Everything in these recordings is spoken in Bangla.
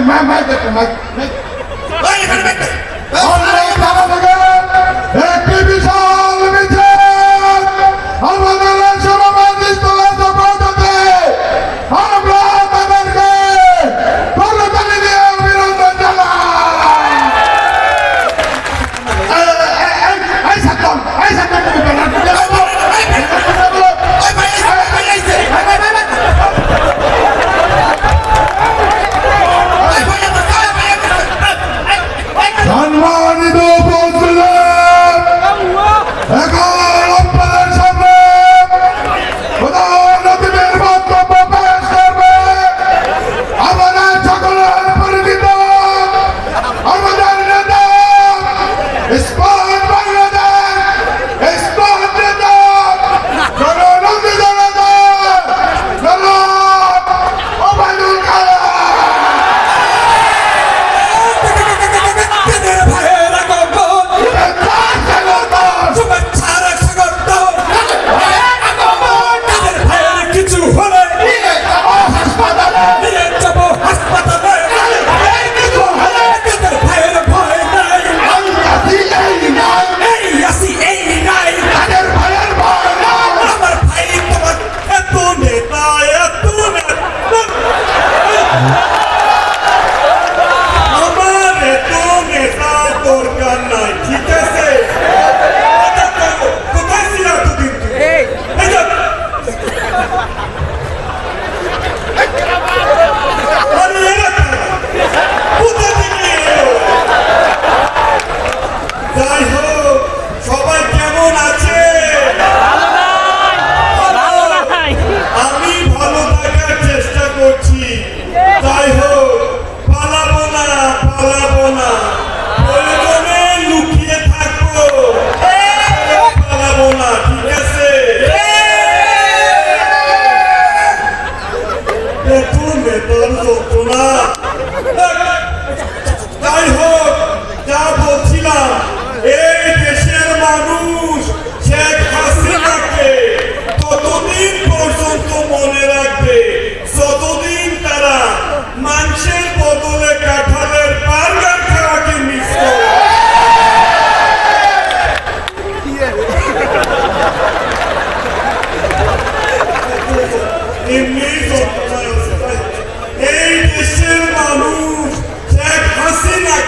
Maar Mike, Mike, Mike,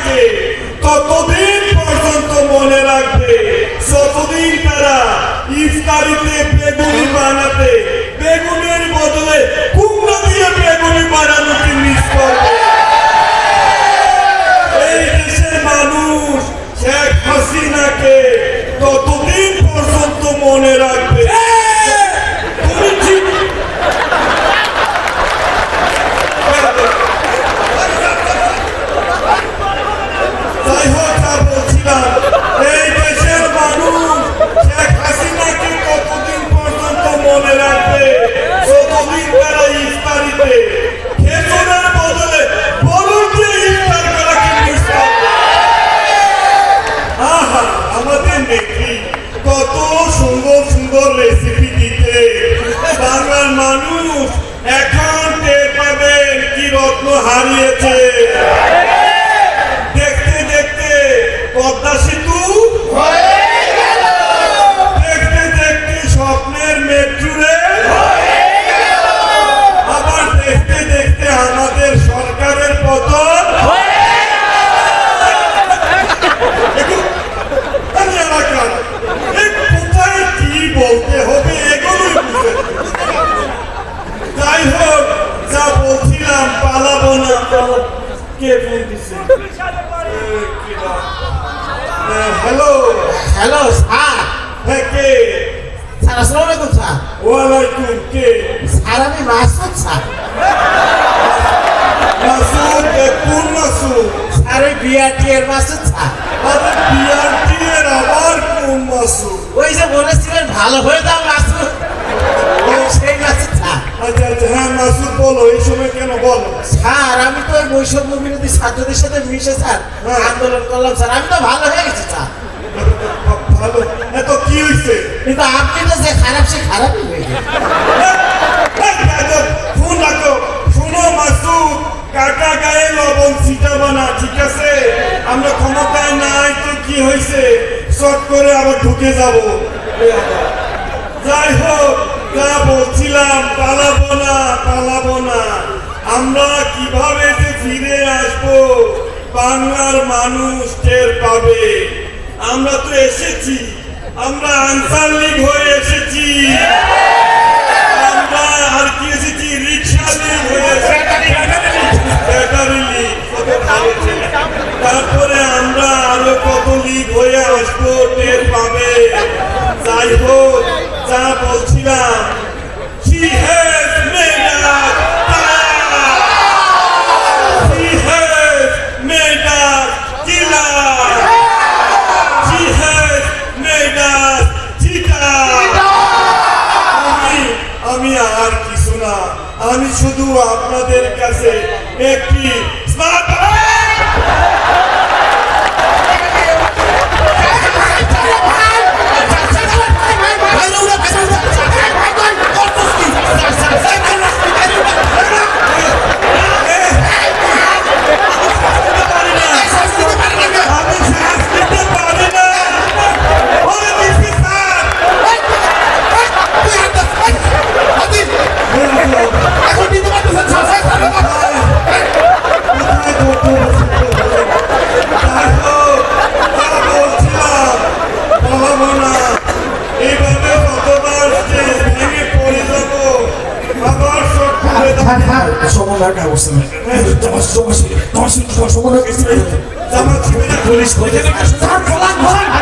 হাসিনাকে ততদিন পর্যন্ত মনে রাখবে, যতদিন তারা ইফতারিতে বেগুনি বানাতে বেগুনের বদলে কুমড়ো দিয়ে বেগুনি বানানোকে মানুষ এখন টের পাবেন কি রত্ন হারিয়েছে। দেখতে দেখতে পদ্মা সেতু দেখতে দেখতে স্বপ্নের আবার দেখতে দেখতে আমাদের সরকারের পতন। কোথায় কি বলতে হবে এগুলোই বুঝে যাই হোক যা বলছিলাম পালাবো না। কে ফোন দিচ্ছে হ্যালো? Hello sir. হ্যাঁ কে? স্যার আসসালামু আলাইকুম স্যার। ওয়ালাইকুম কে? স্যার আমি মাসুদ স্যার। মাসুদ কোন মাসুদ? স্যার ওই বিআরটি এর মাসুদ স্যার। আরে বিআরটি এর আবার কোন মাসুদ? ওই যে বলেছিলেন ভালো হয়ে দাও মাসুদ। সেই মাসুদ হ্যাঁ মাসুদ বলো এই সময় কেন বলো? আমি তো ওই বৈষম্য বিরোধী ছাত্রদের সাথে মিশে আন্দোলন আমি তো ভালো হয়েছে কিন্তু আপনি তো যে খারাপ সে খারাপই না ঠিক আছে? আমরা ক্ষমতায় নাই তো কি হয়েছে শর্ট করে আবার ঢুকে যাব। যাই হোক। যা পালাবো না পালাবো না। আমরা কীভাবে যে ফিরে আসব, বাংলার মানুষ টের পাবে। আমরা তো এসেছি, আমরা আনসার লীগ হয়ে এসেছি। আমরা আর কি এসেছি? রিক্সা লীগ হয়ে। তারপরে আমরা আরও কত লীগ হয়ে আসব, টের পাবে। যাই হোক, যা বলছিলাম É দেবো। জামা ছিঁড়ে না, পুলিশ ধরে